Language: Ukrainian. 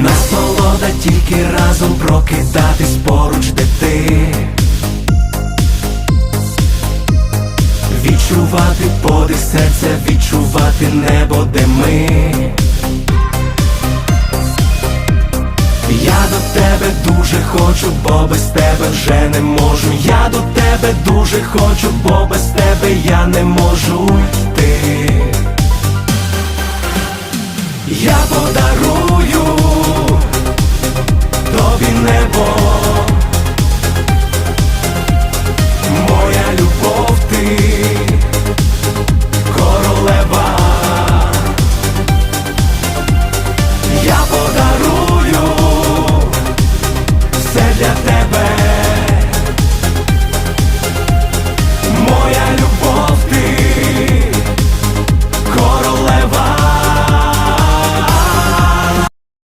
Насолода тільки разом прокидатись поруч де ти Відчувати подих серця, відчувати небо, де ми Я до тебе дуже хочу, бо без тебе вже не можу. Я до тебе дуже хочу, бо без тебе я не можу йти. Я подарую